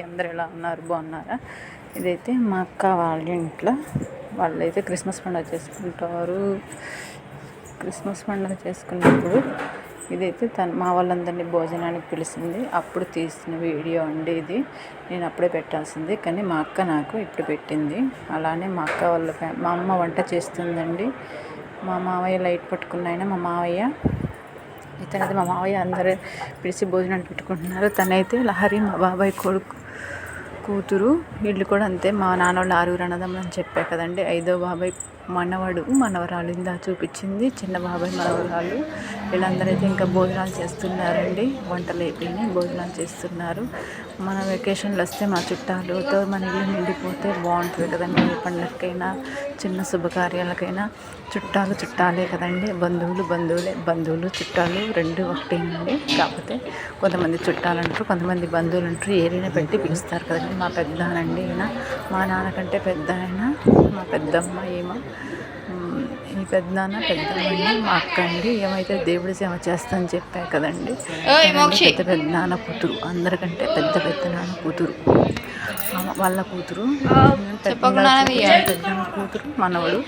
అందరు ఎలా ఉన్నారు? బాగున్నారా? ఇదైతే మా అక్క వాళ్ళ ఇంట్లో. వాళ్ళైతే క్రిస్మస్ పండుగ చేసుకుంటారు. క్రిస్మస్ పండుగ చేసుకున్నప్పుడు ఇదైతే తను మా వాళ్ళందరినీ భోజనానికి పిలిచింది. అప్పుడు తీసిన వీడియో అండి ఇది. నేను అప్పుడే పెట్టాల్సింది. కానీ మా అక్క నాకు ఇప్పుడు పెట్టింది. అలానే మా అక్క వాళ్ళ మా అమ్మ వంట చేస్తుందండి. మా మావయ్య లైట్ పట్టుకున్న ఆయన మా మావయ్య ఇతనైతే మా మావయ్య అందరూ పిలిచి భోజనాలు పెట్టుకుంటున్నారు. తనైతే లహరి మా బాబాయ్ కొడుకు. కూతురు వీళ్ళు కూడా అంతే. మా నాన్న వాళ్ళు ఆరుగురు అన్నదమ్ములు అని చెప్పా కదండి. ఐదో బాబాయ్ మనవడు మనవరాలు ఇందా చూపించింది. చిన్న బాబాయ్ మనవరాలు. వీళ్ళందరూ అయితే ఇంకా భోజనాలు చేస్తున్నారండి. వంటలు అయిపోయినాయి భోజనాలు చేస్తున్నారు. మన వెకేషన్లు వస్తే మా చుట్టాలతో మన ఇల్లు నిండిపోతే బాగుంటుంది కదండి. ఏ పండగకైనా చిన్న శుభకార్యాలకైనా. చుట్టాలు చుట్టాలే కదండి. బంధువులు బంధువులే. బంధువులు చుట్టాలు రెండు ఒకటేనండి. కాకపోతే కొంతమంది చుట్టాలు అంటారు కొంతమంది బంధువులు అంటారు ఏరినా పెట్టి పిలుస్తారు కదండి. మా పెద్దనండి ఈయన. మా నాన్నకంటే పెద్ద ఆయన మా పెద్దమ్మ ఏమో ఉమ్, ఈ పెద్దనాన్న పెద్దమ్మ మా అక్క అండి. ఏమైతే దేవుడి సేవ చేస్తా అని చెప్పా కదండి పెద్ద పెద్ద నాన్న కూతురు. అందరికంటే పెద్ద పెద్ద నాన్న కూతురు. వాళ్ళ కూతురు. పెద్ద కూతురు మనవడు.